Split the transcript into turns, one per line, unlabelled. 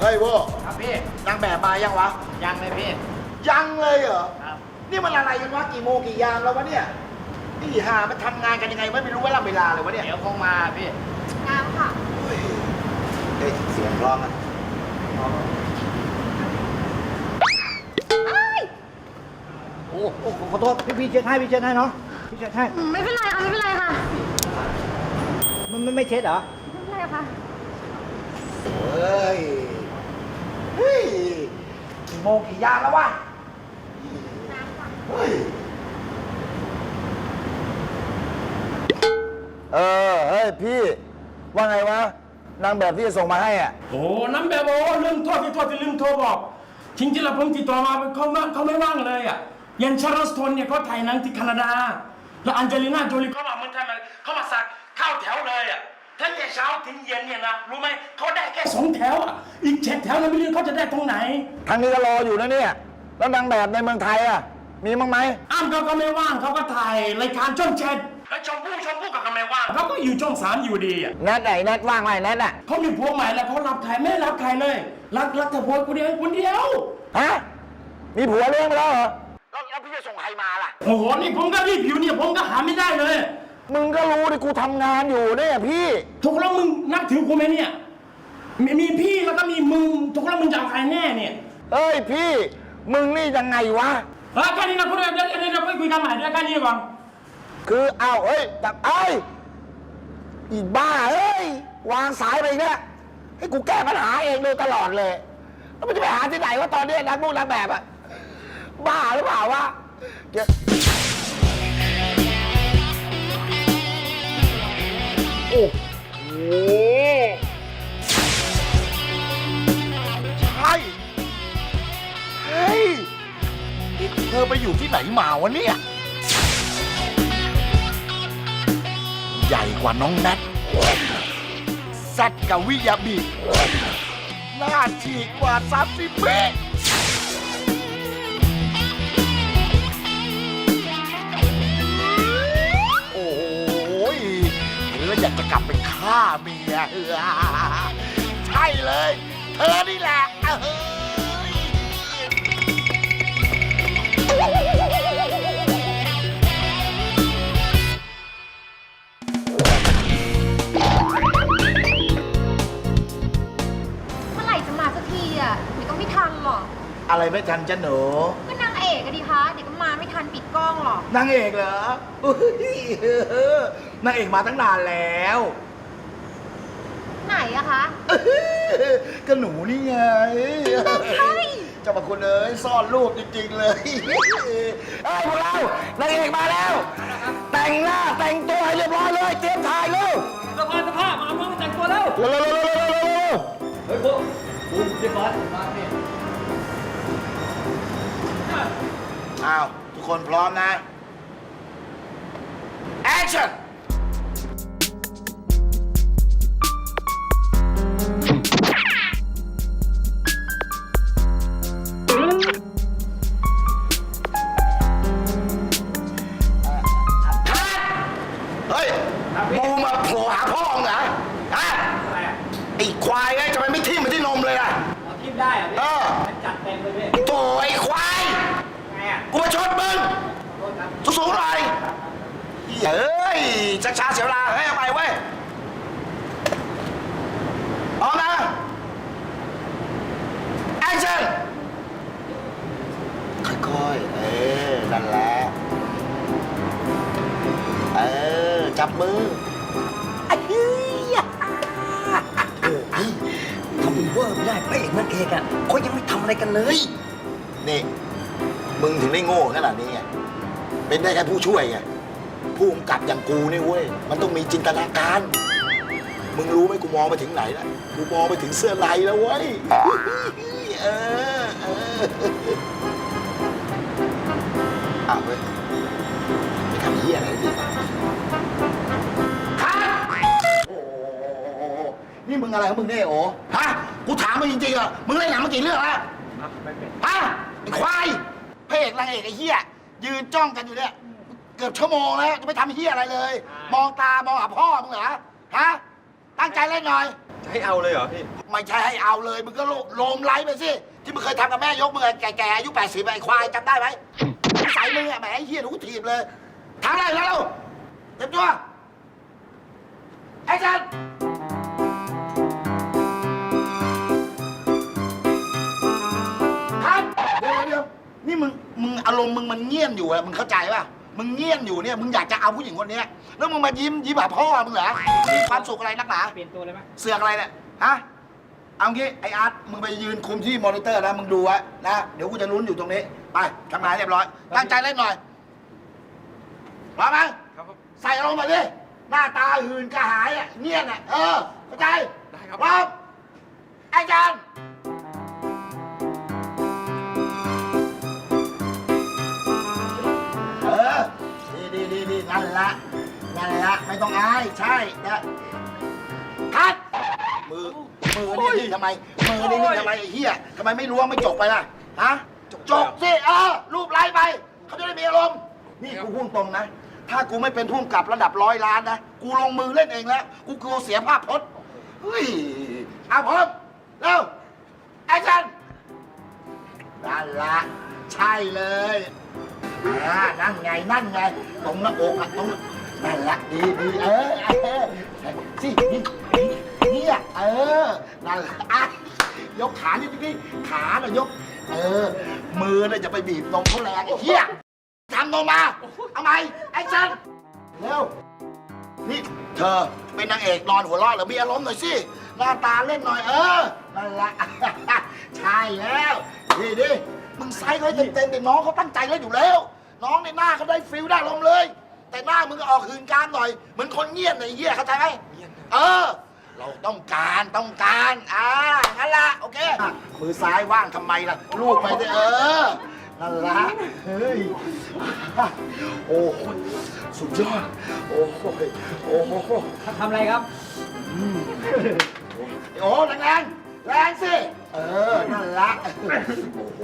เฮ้ยโว้
ครับพี่
นางแบบมายังวะ
ยังเลยพี่
ยังเลยเหรอ
ครับ
นี่มันอะไรกันวะกี่โมงกี่ยามแล้ววะเนี่ยนี่หามันทำงานกันยังไงไม่รู้เวลาเวลาเลยวะเนี่ย
เดี๋ยวคงมาพี่
น้ำค่ะ
เฮ้ยเฮ้ยเสียงร้องอะโอ้โอ้ขอโทษพี่พี่เช็ดให้พี่เช็ดให้เนาะพี่เช็ดให้
อืมไม่เป็นไรค่ะไม่เป็นไรค่ะ
มันไม่ไม่เช็ดเหรอ
ไม่เป็นไรค่ะ
เฮ้ย เฮ้ยกี่โมงกี่ยามแล้ววะเฮ้ย
เออเฮ้ยพี่ว่าไงวะนางแบบที่จะส่งมาให้อะ
โอ้น้ำแบบโอ้ลืมโทษที่โทษที่ลืมโทรบอก จริงๆแล้วผมติดต่อมาเขาไม่เขาไม่ว่างเลยอะยันชาร์ลสโตนเนี่ยเขาถ่ายหนังที่แคนาดา แล้วอันเจลิน่าโจลีเขามาเมืองไทยมาเขามาสักเข้าแถวเลยอะ ตั้งแต่เช้าถึงเย็นเนี่ยนะรู้ไหมเขาได้แค่สองแถวอะอีกเจ็ดแถวเราไม่รู้เขาจะได้ตรงไหน
ทางนี้ก็รออยู่นะเนี่ย แล้วนางแบบในเมืองไทยอะ มีมั้งไหม
อ้ามเขาก็ไม่ว่างเขาก็ถ่ายรายการช่องเจ็ดแล้วชมพู่ชมพู่ก็ก็ไม่ว่างเขาก็อยู่ช่องสามอยู่ดีอะ
แนทไหนแนทว่างไหมแนทอะ
เขามีผัวใหม่แล้วเขารับใครไม่รับใครเลย รักรักแต่ผัวคนเดียวคนเดียว
ฮะ มีผัวเลี้ยงไปแล้วเหรอ แล้วแล้วพี่จะส่งใครมาล่ะ
โอ้โห นี่ผมก็รีบอยู่เนี่ยผมก็หาไม่ได้เลย
มึงก็รู้ดิกูทำงานอยู่เนี่ยพี่
ถูกแล้วมึงนับถือกูไหมเนี่ยมีมีพี่แล้วก็มีมึงถูกแล้วมึงจะเอาใครแน่เนี่ย
เอ้ยพี่ มึงนี่ยังไงวะ
เฮ้ยแค่นี้นะคุณเดี๋ยวเดี๋ยวเดี๋ยวเราไปคุยกันใหม่เดี๋ยวแค่นี้ก่อน
คืออ้าวเฮ้ยแต่เอ้ยอีบ้าเอ้ยวางสายไปอีกเนี่ยให้กูแก้ปัญหาเองโดยตลอดเลยแล้วมันจะไปหาที่ไหนว่าตอนนี้นักบุกนักแบบอะบ้าหรือเปล่าวะเดี๋ยว
ใช่เฮ้ยนี่เธอไปอยู่ที่ไหนมาวะเนี่ย ใหญ่กว่าน้องแนทสัตว์กับวิยาบีหน้าฉีกกว่าซับซิเกจะกลับไปฆ่าเมียเออใช่เลย เธอนี่แหละเอ้ย
เมื่อไหร่จะมาสักทีอะเดี๋ยวก็ไม่ทันหรอก
อะไรไม่ทันจ้ะหนู
ก็นางเอกอะดิคะ เดี๋ยวก็มาไม่ทันปิดกล้องหรอก
นางเอกเหรออุ๊ย นางเอกมาตั้งนานแล้ว
ไหนอะคะ
ก็หนูนี่ไง
ใช่
เจ้าพระคุณเอ้ยซ่อนรูปจริง ๆ เลย
เฮ้ยพวกเรานางเอกมาแล้ว แต่งหน้าแต่งตัวให้เรียบร้อยเลยเตรียมถ่ายเร็ว
สภาพสภาพเอามือแต่งตัวแล้ว
เร็วเร็วเร็วเร็วเร็วเร็วเร็ว
เฮ้ยพวกคุณเรียบร้อยมาพี่
อ้าวทุกคนพร้อมนะ action ฮ้ยมูมาโผล่หาพ่อมึงเหรอฮะไอ้ควายไงทำไมไม่ทิ่มไปที่นมเลยล่ะ
เอาทิมได้เหรอพี่
เออ
จัดเต็มเลยพี่
โถ่ไอ้ควาย
ไงอะ
กูมาชนมึง
โทษครับ
สูงๆหน่อยเฮ้ยช้าๆเสียเวลาเฮ้ยเอาไปเว้ยพร้อมนะ action ค่อยๆเออนั่นแหละ จับมือไอ้เหี้ย
ทำเวอร์ไม่ได้พระเอกนางเอกอะเขายังไม่ทำอะไรกันเลย
นี่มึงถึงได้โง่ขนาดนี้ไงเป็นได้แค่ผู้ช่วยไงผู้กำกับอย่างกูนี่เว้ย มันต้องมีจินตนาการ มึงรู้ไหมกูมองไปถึงไหนแล้วกูมองไปถึงเสื้อในแล้วเว้ยเออเอออ้าวเว้ย งอะไรของมึงเนี่ยโอ้ฮะ กูถามมึงจริงๆเหรอมึงเล่นหนังมากี่เรื่องแล้วฮะไอ้ควายพระเอกนางเอกไอ้เหี้ยยืนจ้องกันอยู่เนี่ย เกือบชั่วโมงแล้วจะไม่ทำเหี้ยอะไรเลย มองตามองหาพ่อมึงเหรอฮะตั้งใจเล่นหน่อย
จะให้เอาเลยเหรอพี่
ไม่ใช่ให้เอาเลย มึงก็โลโลมไลฟ์ไปสิ ที่มึงเคยทำกับแม่ยกมือแก่ๆอายุ80ไอ้ควายจำได้ไหมใส่มึงอะแหมไอ้เฮียหนูถีบเลยทำอะไรแล้วเต็มตัวไอ้จันครับ นี่มึงมึงอารมณ์มึงมันเงียบอยู่อะมึงเข้าใจป่ะมึงเงียบอยู่เนี่ยมึงอยากจะเอาผู้หญิงคนเนี้ยแล้วมึงมายิ้มยิ้มหาพ่อมึงเหรอมีความสุขอะไรนักหนา
เปลี่ยนตัวเลยไหม
เสือกอะไรเนี่ยฮะเอางี้ไออาร์ตมึงไปยืนคุมที่มอนิเตอร์นะมึงดูไว้นะเดี๋ยวกูจะลุ้นอยู่ตรงนี้ไปทำงานเรียบร้อยตั้งใจเล่นหน่อยพร้อมไหม
ครับผม
ใส่อารมณ์มาดิหน้าตาหื่นกระหายอะเงียบอะเออเข้าใจ
ได้ครับ
พร้อม ไม่ต้องอาย ใช่นะคัดมือ มือนี่นี่ทำไม มือนี่นี่ทำไมไอ้เหี้ยทำไมไม่ล้วงไม่จกไปล่ะ ฮะ จกสิเออรูปไล่ไป เขาจะได้มีอารมณ์ นี่กูพูดตรงนะ ถ้ากูไม่เป็นผู้กำกับระดับร้อยล้านนะ กูลงมือเล่นเองแล้ว กูกลัวเสียภาพพจน์เฮ้ยเอาพร้อมเร็วแอคชั่นนั่นละใช่เลยอ่านั่นไง นั่นไง ตรงหน้าอกอะตรง นั่นละดีดีเออเออสินี่นี่เนี่ยเออนั่นละอะยกขานี่นี่ขาน่ะยก เออ มือน่ะจะไปบีบนมเขาแรงไอ้เหี้ยทำนมมาเอาไหมแอคชั่นเร็วนี่เธอเป็นนางเอกนอนหัวเราะหรือมีอารมณ์หน่อยสิหน้าตาเล่นหน่อยเออนั่นแหละใช่แล้วดีดิมึงไซส์เขาให้เต็มๆแต่น้องเขาตั้งใจเล่นอยู่แล้ว น้องในหน้าเขาได้ฟิลได้ลมเลย แต่หน้ามึงก็ออกหืนกามหน่อยเหมือนคนเงียบหน่อยไอ้เหี้ยเข้าใจไหมเออ เราต้องการต้องการอ่างั้นละโอเคอะมือซ้ายว่างทำไมล่ะลูกไปเถอะเออนั่นละเฮ้ยโอ้โหสุดยอดโอ้โหโอ้โห
ทำอะไรครับ
โอ้แรงแรงแรงสิเออนั่นละโอ้โห